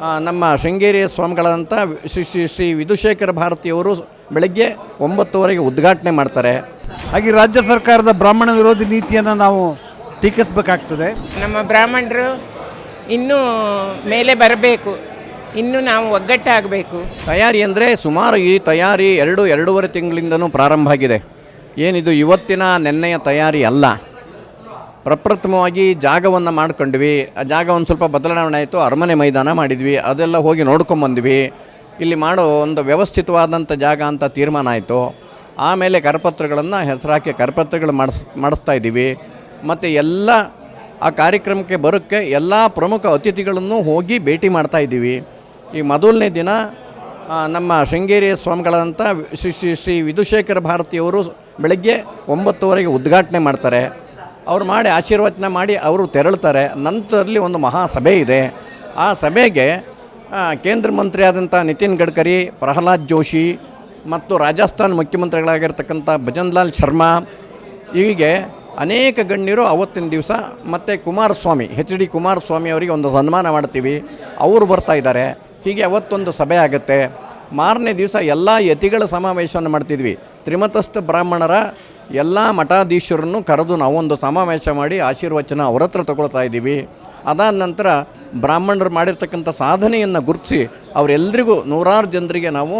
ನಮ್ಮ ಶೃಂಗೇರಿಯ ಸ್ವಾಮಿಗಳಂತ ಶ್ರೀ ಶ್ರೀ ಶ್ರೀ ವಿಧುಶೇಖರ ಭಾರತಿಯವರು ಬೆಳಗ್ಗೆ ಒಂಬತ್ತುವರೆಗೆ ಉದ್ಘಾಟನೆ ಮಾಡ್ತಾರೆ. ಹಾಗೆ ರಾಜ್ಯ ಸರ್ಕಾರದ ಬ್ರಾಹ್ಮಣ ವಿರೋಧಿ ನೀತಿಯನ್ನು ನಾವು ಟೀಕಿಸಬೇಕಾಗ್ತದೆ. ನಮ್ಮ ಬ್ರಾಹ್ಮಣರು ಇನ್ನೂ ಮೇಲೆ ಬರಬೇಕು. ಇನ್ನು ನಾವು ಒಗ್ಗಟ್ಟಾಗಬೇಕು. ತಯಾರಿ ಅಂದರೆ ಸುಮಾರು ಈ ತಯಾರಿ ಎರಡು ಎರಡೂವರೆ ತಿಂಗಳಿಂದನೂ ಪ್ರಾರಂಭ ಆಗಿದೆ. ಏನಿದು ಇವತ್ತಿನ ನೆನ್ನೆಯ ತಯಾರಿ ಅಲ್ಲ. ಪ್ರಪ್ರಥಮವಾಗಿ ಜಾಗವನ್ನು ಮಾಡ್ಕೊಂಡ್ವಿ. ಆ ಜಾಗ ಒಂದು ಸ್ವಲ್ಪ ಬದಲಾವಣೆ ಆಯಿತು. ಅರಮನೆ ಮೈದಾನ ಮಾಡಿದ್ವಿ. ಅದೆಲ್ಲ ಹೋಗಿ ನೋಡ್ಕೊಂಬಂದ್ವಿ ಇಲ್ಲಿ ಮಾಡೋ ಒಂದು ವ್ಯವಸ್ಥಿತವಾದಂಥ ಜಾಗ ಅಂತ ತೀರ್ಮಾನ ಆಯಿತು. ಆಮೇಲೆ ಕರಪತ್ರಗಳನ್ನು ಹೆಸರಾಕಿ ಕರಪತ್ರಗಳು ಮಾಡಿಸ್, ಮಾಡಿಸ್ತಾ ಇದ್ದೀವಿ. ಮತ್ತು ಎಲ್ಲ ಆ ಕಾರ್ಯಕ್ರಮಕ್ಕೆ ಬರೋಕ್ಕೆ ಎಲ್ಲ ಪ್ರಮುಖ ಅತಿಥಿಗಳನ್ನು ಹೋಗಿ ಭೇಟಿ ಮಾಡ್ತಾ ಇದ್ದೀವಿ. ಈ ಮೊದಲನೇ ದಿನ ನಮ್ಮ ಶೃಂಗೇರಿಯ ಸ್ವಾಮಿಗಳಂತ ಶ್ರೀ ಶ್ರೀ ಶ್ರೀ ವಿಧುಶೇಖರ ಭಾರತಿಯವರು ಬೆಳಗ್ಗೆ ಒಂಬತ್ತುವರೆಗೆ ಉದ್ಘಾಟನೆ ಮಾಡ್ತಾರೆ. ಅವ್ರು ಮಾಡಿ ಆಶೀರ್ವಚನ ಮಾಡಿ ಅವರು ತೆರಳ್ತಾರೆ. ನಂತರದಲ್ಲಿ ಒಂದು ಮಹಾ ಸಭೆ ಇದೆ. ಆ ಸಭೆಗೆ ಕೇಂದ್ರ ಮಂತ್ರಿ ಆದಂಥ ನಿತಿನ್ ಗಡ್ಕರಿ, ಪ್ರಹ್ಲಾದ್ ಜೋಶಿ ಮತ್ತು ರಾಜಸ್ಥಾನ್ ಮುಖ್ಯಮಂತ್ರಿಗಳಾಗಿರ್ತಕ್ಕಂಥ ಭಜನ್ಲಾಲ್ ಶರ್ಮಾ, ಹೀಗೆ ಅನೇಕ ಗಣ್ಯರು ಅವತ್ತಿನ ದಿವಸ ಮತ್ತು ಕುಮಾರಸ್ವಾಮಿ ಹೆಚ್ ಡಿ ಕುಮಾರಸ್ವಾಮಿ ಅವರಿಗೆ ಒಂದು ಸನ್ಮಾನ ಮಾಡ್ತೀವಿ. ಅವರು ಬರ್ತಾ ಇದ್ದಾರೆ. ಹೀಗೆ ಅವತ್ತೊಂದು ಸಭೆ ಆಗುತ್ತೆ. ಮಾರನೇ ದಿವಸ ಎಲ್ಲ ಯತಿಗಳ ಸಮಾವೇಶವನ್ನು ಮಾಡ್ತಿದ್ವಿ. ತ್ರಿಮತಸ್ಥ ಬ್ರಾಹ್ಮಣರ ಎಲ್ಲ ಮಠಾಧೀಶರನ್ನು ಕರೆದು ನಾವೊಂದು ಸಮಾವೇಶ ಮಾಡಿ ಆಶೀರ್ವಚನ ಅವ್ರ ಹತ್ರ ತಗೊಳ್ತಾ ಇದ್ದೀವಿ. ಅದಾದ ನಂತರ ಬ್ರಾಹ್ಮಣರು ಮಾಡಿರ್ತಕ್ಕಂಥ ಸಾಧನೆಯನ್ನು ಗುರುತಿಸಿ ಅವರೆಲ್ಲರಿಗೂ ನೂರಾರು ಜನರಿಗೆ ನಾವು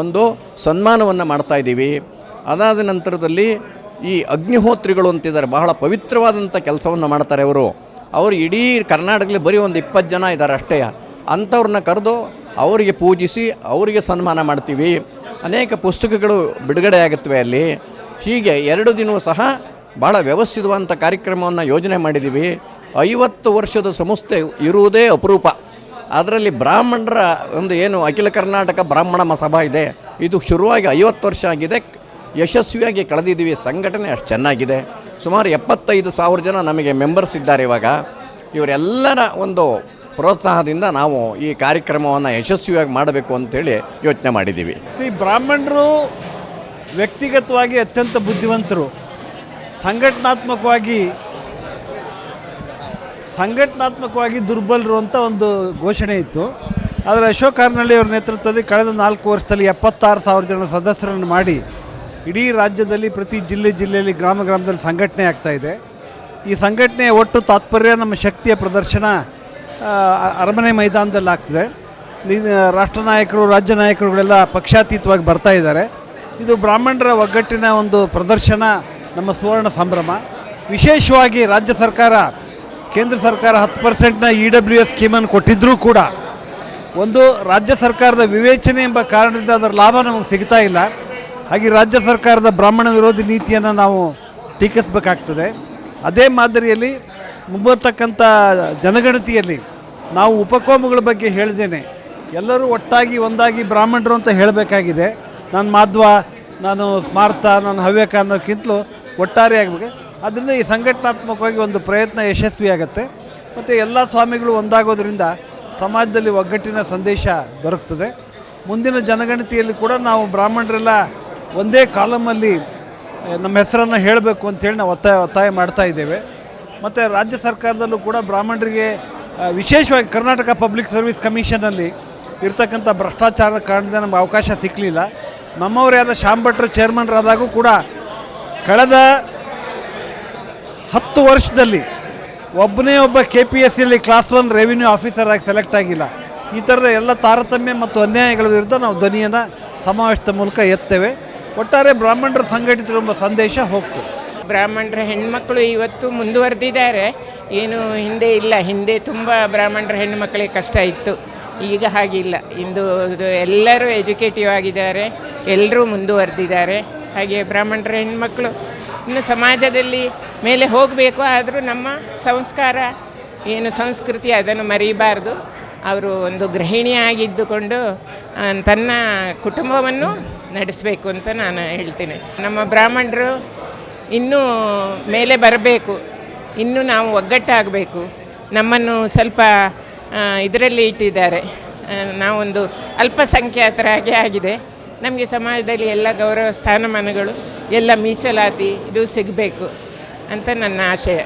ಒಂದು ಸನ್ಮಾನವನ್ನು ಮಾಡ್ತಾ ಇದ್ದೀವಿ. ಅದಾದ ನಂತರದಲ್ಲಿ ಈ ಅಗ್ನಿಹೋತ್ರಿಗಳು ಅಂತಿದ್ದಾರೆ, ಬಹಳ ಪವಿತ್ರವಾದಂಥ ಕೆಲಸವನ್ನು ಮಾಡ್ತಾರೆ ಅವರು. ಅವರು ಇಡೀ ಕರ್ನಾಟಕದಲ್ಲಿ ಬರೀ ಒಂದು ಇಪ್ಪತ್ತು ಜನ ಇದ್ದಾರೆ ಅಷ್ಟೇ. ಅಂಥವ್ರನ್ನ ಕರೆದು ಅವರಿಗೆ ಪೂಜಿಸಿ ಅವರಿಗೆ ಸನ್ಮಾನ ಮಾಡ್ತೀವಿ. ಅನೇಕ ಪುಸ್ತಕಗಳು ಬಿಡುಗಡೆ ಆಗುತ್ತವೆ ಅಲ್ಲಿ. ಹೀಗೆ ಎರಡು ದಿನವೂ ಸಹ ಭಾಳ ವ್ಯವಸ್ಥಿತವಾದಂಥ ಕಾರ್ಯಕ್ರಮವನ್ನು ಯೋಜನೆ ಮಾಡಿದ್ದೀವಿ. ಐವತ್ತು ವರ್ಷದ ಸಂಸ್ಥೆ ಇರುವುದೇ ಅಪರೂಪ. ಅದರಲ್ಲಿ ಬ್ರಾಹ್ಮಣರ ಒಂದು ಏನು ಅಖಿಲ ಕರ್ನಾಟಕ ಬ್ರಾಹ್ಮಣ ಮಸಭಾ ಇದೆ. ಇದು ಶುರುವಾಗಿ ಐವತ್ತು ವರ್ಷ ಆಗಿದೆ. ಯಶಸ್ವಿಯಾಗಿ ಕಳೆದಿದ್ದೀವಿ. ಸಂಘಟನೆ ಅಷ್ಟು ಚೆನ್ನಾಗಿದೆ. ಸುಮಾರು ಎಪ್ಪತ್ತೈದು ಸಾವಿರ ಜನ ನಮಗೆ ಮೆಂಬರ್ಸ್ ಇದ್ದಾರೆ ಇವಾಗ. ಇವರೆಲ್ಲರ ಒಂದು ಪ್ರೋತ್ಸಾಹದಿಂದ ನಾವು ಈ ಕಾರ್ಯಕ್ರಮವನ್ನು ಯಶಸ್ವಿಯಾಗಿ ಮಾಡಬೇಕು ಅಂತೇಳಿ ಯೋಚನೆ ಮಾಡಿದ್ದೀವಿ. ಈ ಬ್ರಾಹ್ಮಣರು ವ್ಯಕ್ತಿಗತವಾಗಿ ಅತ್ಯಂತ ಬುದ್ಧಿವಂತರು. ಸಂಘಟನಾತ್ಮಕವಾಗಿ ಸಂಘಟನಾತ್ಮಕವಾಗಿ ದುರ್ಬಲರು ಅಂತ ಒಂದು ಘೋಷಣೆ ಇತ್ತು. ಆದರೆ ಅಶೋಕ್ ಕಾರ್ನಳ್ಳಿ ಅವರ ನೇತೃತ್ವದಲ್ಲಿ ಕಳೆದ ನಾಲ್ಕು ವರ್ಷದಲ್ಲಿ ಎಪ್ಪತ್ತಾರು ಸಾವಿರ ಜನ ಸದಸ್ಯರನ್ನು ಮಾಡಿ ಇಡೀ ರಾಜ್ಯದಲ್ಲಿ ಪ್ರತಿ ಜಿಲ್ಲೆ ಜಿಲ್ಲೆಯಲ್ಲಿ ಗ್ರಾಮ ಗ್ರಾಮದಲ್ಲಿ ಸಂಘಟನೆ ಆಗ್ತಾ ಇದೆ. ಈ ಸಂಘಟನೆಯ ಒಟ್ಟು ತಾತ್ಪರ್ಯ ನಮ್ಮ ಶಕ್ತಿಯ ಪ್ರದರ್ಶನ ಅರಮನೆ ಮೈದಾನದಲ್ಲಿ ಆಗ್ತದೆ ರಾಷ್ಟ್ರ ನಾಯಕರು, ರಾಜ್ಯ ನಾಯಕರುಗಳೆಲ್ಲ ಪಕ್ಷಾತೀತವಾಗಿ ಬರ್ತಾ ಇದ್ದಾರೆ. ಇದು ಬ್ರಾಹ್ಮಣರ ಒಗ್ಗಟ್ಟಿನ ಒಂದು ಪ್ರದರ್ಶನ, ನಮ್ಮ ಸುವರ್ಣ ಸಂಭ್ರಮ. ವಿಶೇಷವಾಗಿ ರಾಜ್ಯ ಸರ್ಕಾರ, ಕೇಂದ್ರ ಸರ್ಕಾರ ಹತ್ತು ಪರ್ಸೆಂಟ್ನ ಇ ಡಬ್ಲ್ಯೂ ಎಸ್ ಸ್ಕೀಮನ್ನು ಕೊಟ್ಟಿದ್ದರೂ ಕೂಡ ಒಂದು ರಾಜ್ಯ ಸರ್ಕಾರದ ವಿವೇಚನೆ ಎಂಬ ಕಾರಣದಿಂದ ಅದರ ಲಾಭ ನಮಗೆ ಸಿಗ್ತಾ ಇಲ್ಲ. ಹಾಗೆ ರಾಜ್ಯ ಸರ್ಕಾರದ ಬ್ರಾಹ್ಮಣ ವಿರೋಧಿ ನೀತಿಯನ್ನು ನಾವು ಟೀಕಿಸಬೇಕಾಗ್ತದೆ. ಅದೇ ಮಾದರಿಯಲ್ಲಿ ಮುಂಬರ್ತಕ್ಕಂಥ ಜನಗಣತಿಯಲ್ಲಿ ನಾವು ಉಪಕೋಮಗಳ ಬಗ್ಗೆ ಹೇಳಿದ್ದೇನೆ. ಎಲ್ಲರೂ ಒಟ್ಟಾಗಿ, ಒಂದಾಗಿ ಬ್ರಾಹ್ಮಣರು ಅಂತ ಹೇಳಬೇಕಾಗಿದೆ. ನಾನು ಮಾಧ್ವ, ನಾನು ಸ್ಮಾರ್ಥ, ನಾನು ಹವ್ಯಕ ಅನ್ನೋಕ್ಕಿಂತಲೂ ಒಟ್ಟಾರೆ ಆಗಬೇಕು. ಅದರಿಂದ ಈ ಸಂಘಟನಾತ್ಮಕವಾಗಿ ಒಂದು ಪ್ರಯತ್ನ ಯಶಸ್ವಿಯಾಗತ್ತೆ ಮತ್ತು ಎಲ್ಲ ಸ್ವಾಮಿಗಳು ಒಂದಾಗೋದ್ರಿಂದ ಸಮಾಜದಲ್ಲಿ ಒಗ್ಗಟ್ಟಿನ ಸಂದೇಶ ದೊರಕ್ತದೆ. ಮುಂದಿನ ಜನಗಣತಿಯಲ್ಲಿ ಕೂಡ ನಾವು ಬ್ರಾಹ್ಮಣರೆಲ್ಲ ಒಂದೇ ಕಾಲಮಲ್ಲಿ ನಮ್ಮ ಹೆಸರನ್ನು ಹೇಳಬೇಕು ಅಂತೇಳಿ ನಾವು ಒತ್ತಾಯ ಒತ್ತಾಯ ಮಾಡ್ತಾ ಇದ್ದೇವೆ. ಮತ್ತು ರಾಜ್ಯ ಸರ್ಕಾರದಲ್ಲೂ ಕೂಡ ಬ್ರಾಹ್ಮಣರಿಗೆ ವಿಶೇಷವಾಗಿ ಕರ್ನಾಟಕ ಪಬ್ಲಿಕ್ ಸರ್ವಿಸ್ ಕಮಿಷನಲ್ಲಿ ಇರ್ತಕ್ಕಂಥ ಭ್ರಷ್ಟಾಚಾರದ ಕಾರಣದಿಂದ ನಮಗೆ ಅವಕಾಶ ಸಿಕ್ಕಲಿಲ್ಲ ನಮ್ಮವರೇ ಆದ ಶ್ಯಾಮ್ ಭಟ್ರು ಚೇರ್ಮನ್ರಾದಾಗೂ ಕೂಡ ಕಳೆದ ಹತ್ತು ವರ್ಷದಲ್ಲಿ ಒಬ್ಬನೇ ಒಬ್ಬ ಕೆ ಪಿ ಎಸ್ ಸಿಯಲ್ಲಿ ಕ್ಲಾಸ್ ಒನ್ ರೆವಿನ್ಯೂ ಆಫೀಸರ್ ಆಗಿ ಸೆಲೆಕ್ಟ್ ಆಗಿಲ್ಲ. ಈ ಥರದ ಎಲ್ಲ ತಾರತಮ್ಯ ಮತ್ತು ಅನ್ಯಾಯಗಳ ವಿರುದ್ಧ ನಾವು ಧ್ವನಿಯನ್ನು ಸಮಾವೇಶದ ಮೂಲಕ ಎತ್ತೇವೆ. ಒಟ್ಟಾರೆ ಬ್ರಾಹ್ಮಣರು ಸಂಘಟಿತರು ಸಂದೇಶ ಹೋಗ್ತದೆ. ಬ್ರಾಹ್ಮಣರ ಹೆಣ್ಮಕ್ಳು ಇವತ್ತು ಮುಂದುವರೆದಿದ್ದಾರೆ. ಏನು ಹಿಂದೆ ಇಲ್ಲ. ಹಿಂದೆ ತುಂಬ ಬ್ರಾಹ್ಮಣರ ಹೆಣ್ಣುಮಕ್ಕಳಿಗೆ ಕಷ್ಟ ಇತ್ತು. ಈಗ ಹಾಗಿಲ್ಲ. ಇಂದು ಎಲ್ಲರೂ ಎಜುಕೇಟಿವ್ ಆಗಿದ್ದಾರೆ. ಎಲ್ಲರೂ ಮುಂದುವರೆದಿದ್ದಾರೆ. ಹಾಗೆ ಬ್ರಾಹ್ಮಣರ ಹೆಣ್ಮಕ್ಳು ಇನ್ನು ಸಮಾಜದಲ್ಲಿ ಮೇಲೆ ಹೋಗಬೇಕು. ಆದರೂ ನಮ್ಮ ಸಂಸ್ಕಾರ ಏನು ಸಂಸ್ಕೃತಿ ಅದನ್ನು ಮರೀಬಾರ್ದು. ಅವರು ಒಂದು ಗೃಹಿಣಿಯಾಗಿದ್ದುಕೊಂಡು ತನ್ನ ಕುಟುಂಬವನ್ನು ನಡೆಸಬೇಕು ಅಂತ ನಾನು ಹೇಳ್ತೀನಿ. ನಮ್ಮ ಬ್ರಾಹ್ಮಣರು ಇನ್ನೂ ಮೇಲೆ ಬರಬೇಕು. ಇನ್ನೂ ನಾವು ಒಗ್ಗಟ್ಟಾಗಬೇಕು. ನಮ್ಮನ್ನು ಸ್ವಲ್ಪ ಇದರಲ್ಲಿ ಇಟ್ಟಿದ್ದಾರೆ. ನಾವೊಂದು ಅಲ್ಪಸಂಖ್ಯಾತರಾಗಿ ಆಗಿದೆ. ನಮಗೆ ಸಮಾಜದಲ್ಲಿ ಎಲ್ಲ ಗೌರವ ಸ್ಥಾನಮಾನಗಳು, ಎಲ್ಲ ಮೀಸಲಾತಿ ಇದು ಸಿಗಬೇಕು ಅಂತ ನನ್ನ ಆಶಯ.